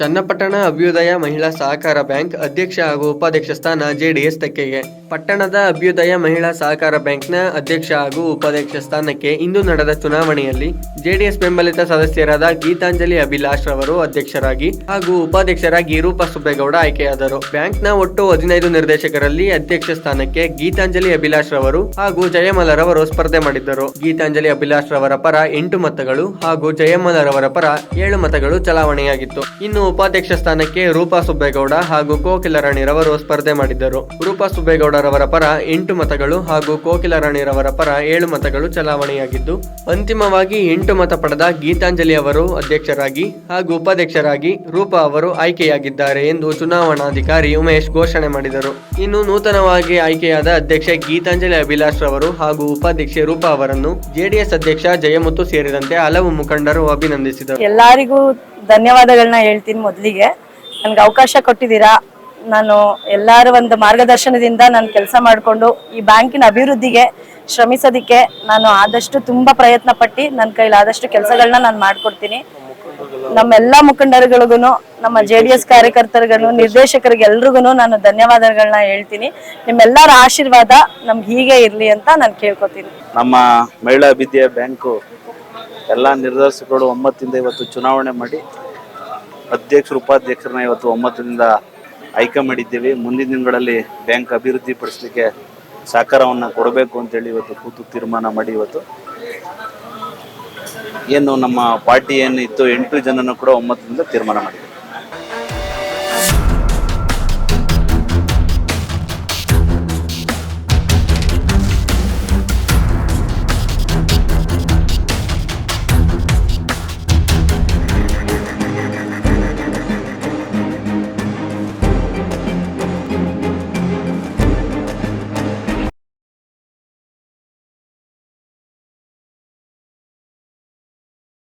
ಚನ್ನಪಟ್ಟಣ ಅಭ್ಯುದಯ ಮಹಿಳಾ ಸಹಕಾರ ಬ್ಯಾಂಕ್ ಅಧ್ಯಕ್ಷ ಹಾಗೂ ಉಪಾಧ್ಯಕ್ಷ ಸ್ಥಾನ ಜೆಡಿಎಸ್ ತೆಕ್ಕೆಗೆ ಪಟ್ಟಣದ ಅಭ್ಯುದಯ ಮಹಿಳಾ ಸಹಕಾರ ಬ್ಯಾಂಕ್ನ ಅಧ್ಯಕ್ಷ ಹಾಗೂ ಉಪಾಧ್ಯಕ್ಷ ಸ್ಥಾನಕ್ಕೆ ಇಂದು ನಡೆದ ಚುನಾವಣೆಯಲ್ಲಿ ಜೆಡಿಎಸ್ ಬೆಂಬಲಿತ ಸದಸ್ಯರಾದ ಗೀತಾಂಜಲಿ ಅಭಿಲಾಷ್ ರವರು ಅಧ್ಯಕ್ಷರಾಗಿ ಹಾಗೂ ಉಪಾಧ್ಯಕ್ಷರಾಗಿ ರೂಪಾ ಸುಬ್ಬೇಗೌಡ ಆಯ್ಕೆಯಾದರು. ಬ್ಯಾಂಕ್ನ ಒಟ್ಟು ಹದಿನೈದು ನಿರ್ದೇಶಕರಲ್ಲಿ ಅಧ್ಯಕ್ಷ ಸ್ಥಾನಕ್ಕೆ ಗೀತಾಂಜಲಿ ಅಭಿಲಾಷ್ ರವರು ಹಾಗೂ ಜಯಮಲರವರು ಸ್ಪರ್ಧೆ ಮಾಡಿದ್ದರು. ಗೀತಾಂಜಲಿ ಅಭಿಲಾಷ್ ರವರ ಪರ ಎಂಟು ಮತಗಳು ಹಾಗೂ ಜಯಮಲರವರ ಪರ ಏಳು ಮತಗಳು ಚಲಾವಣೆಯಾಗಿತ್ತು. ಇನ್ನು ಉಪಾಧ್ಯಕ್ಷ ಸ್ಥಾನಕ್ಕೆ ರೂಪಾ ಸುಬ್ಬೇಗೌಡ ಹಾಗೂ ಕೋಕಿಲ ರಾಣಿರವರು ಸ್ಪರ್ಧೆ ಮಾಡಿದ್ದರು. ರೂಪಾ ಸುಬ್ಬೇಗೌಡರವರ ಪರ ಎಂಟು ಮತಗಳು ಹಾಗೂ ಕೋಕಿಲ ರವರ ಪರ ಏಳು ಮತಗಳು ಚಲಾವಣೆಯಾಗಿದ್ದು, ಅಂತಿಮವಾಗಿ ಎಂಟು ಮತ ಪಡೆದ ಗೀತಾಂಜಲಿ ಅವರು ಅಧ್ಯಕ್ಷರಾಗಿ ಹಾಗೂ ಉಪಾಧ್ಯಕ್ಷರಾಗಿ ರೂಪಾ ಅವರು ಆಯ್ಕೆಯಾಗಿದ್ದಾರೆ ಎಂದು ಚುನಾವಣಾಧಿಕಾರಿ ಉಮೇಶ್ ಘೋಷಣೆ ಮಾಡಿದರು. ಇನ್ನು ನೂತನವಾಗಿ ಆಯ್ಕೆಯಾದ ಅಧ್ಯಕ್ಷ ಗೀತಾಂಜಲಿ ಅಭಿಲಾಷ್ ರವರು ಹಾಗೂ ಉಪಾಧ್ಯಕ್ಷೆ ರೂಪಾ ಅವರನ್ನು ಜೆಡಿಎಸ್ ಅಧ್ಯಕ್ಷ ಜಯಮುತ್ತು ಸೇರಿದಂತೆ ಹಲವು ಮುಖಂಡರು ಅಭಿನಂದಿಸಿದರು. ಎಲ್ಲರಿಗೂ ಧನ್ಯವಾದಗಳನ್ನ ಹೇಳ್ತೀನಿ ಮೊದಲಿಗೆ. ನನಗೆ ಅವಕಾಶ ಕೊಟ್ಟಿದ್ದೀರಾ? ನಾನು ಎಲ್ಲರ ಒಂದು ಮಾರ್ಗದರ್ಶನದಿಂದ ನಾನು ಕೆಲಸ ಮಾಡಿಕೊಂಡು ಈ ಬ್ಯಾಂಕಿನ ಅಭಿವೃದ್ಧಿಗೆ ಶ್ರಮಿಸೋದಕ್ಕೆ ನಾನು ಆದಷ್ಟು ತುಂಬಾ ಪ್ರಯತ್ನ ಪಟ್ಟು ನನ್ನ ಕೈಲಾದಷ್ಟು ಕೆಲಸಗಳನ್ನ ನಾನು ಮಾಡಿಕೊಡ್ತೀನಿ. ನಮ್ಮೆಲ್ಲ ಮುಖಂಡರುಗಳಿಗೂ ನಮ್ಮ ಜೆ ಡಿ ಎಸ್ ಕಾರ್ಯಕರ್ತರಿಗೂ ನಿರ್ದೇಶಕರಿಗೆ ಎಲ್ರಿಗೂ ನಾನು ಧನ್ಯವಾದಗಳನ್ನ ಹೇಳ್ತೀನಿ. ನಿಮ್ಮೆಲ್ಲರ ಆಶೀರ್ವಾದ ನಮ್ಗೆ ಹೀಗೆ ಇರಲಿ ಅಂತ ನಾನು ಕೇಳ್ಕೊತೀನಿ. ನಮ್ಮ ಮಹಿಳಾ ವಿದ್ಯಾ ಬ್ಯಾಂಕು ಎಲ್ಲ ನಿರ್ದೇಶಕರು ಒಮ್ಮತ್ತಿಂದ ಇವತ್ತು ಚುನಾವಣೆ ಮಾಡಿ ಅಧ್ಯಕ್ಷರು, ಉಪಾಧ್ಯಕ್ಷರನ್ನ ಇವತ್ತು ಒಮ್ಮತದಿಂದ ಆಯ್ಕೆ ಮಾಡಿದ್ದೀವಿ ಮುಂದಿನ ದಿನಗಳಲ್ಲಿ ಬ್ಯಾಂಕ್ ಅಭಿವೃದ್ಧಿ ಪಡಿಸಲಿಕ್ಕೆ ಸಹಕಾರವನ್ನು ಕೊಡಬೇಕು ಅಂತೇಳಿ ಇವತ್ತು ಕೂತು ತೀರ್ಮಾನ ಮಾಡಿ ಇವತ್ತು. ಏನು ನಮ್ಮ ಪಾರ್ಟಿ ಏನು ಇತ್ತು ಎಂಟು ಜನನೂ ಕೂಡ ಒಮ್ಮತದಿಂದ ತೀರ್ಮಾನ ಮಾಡಿದ್ದೀವಿ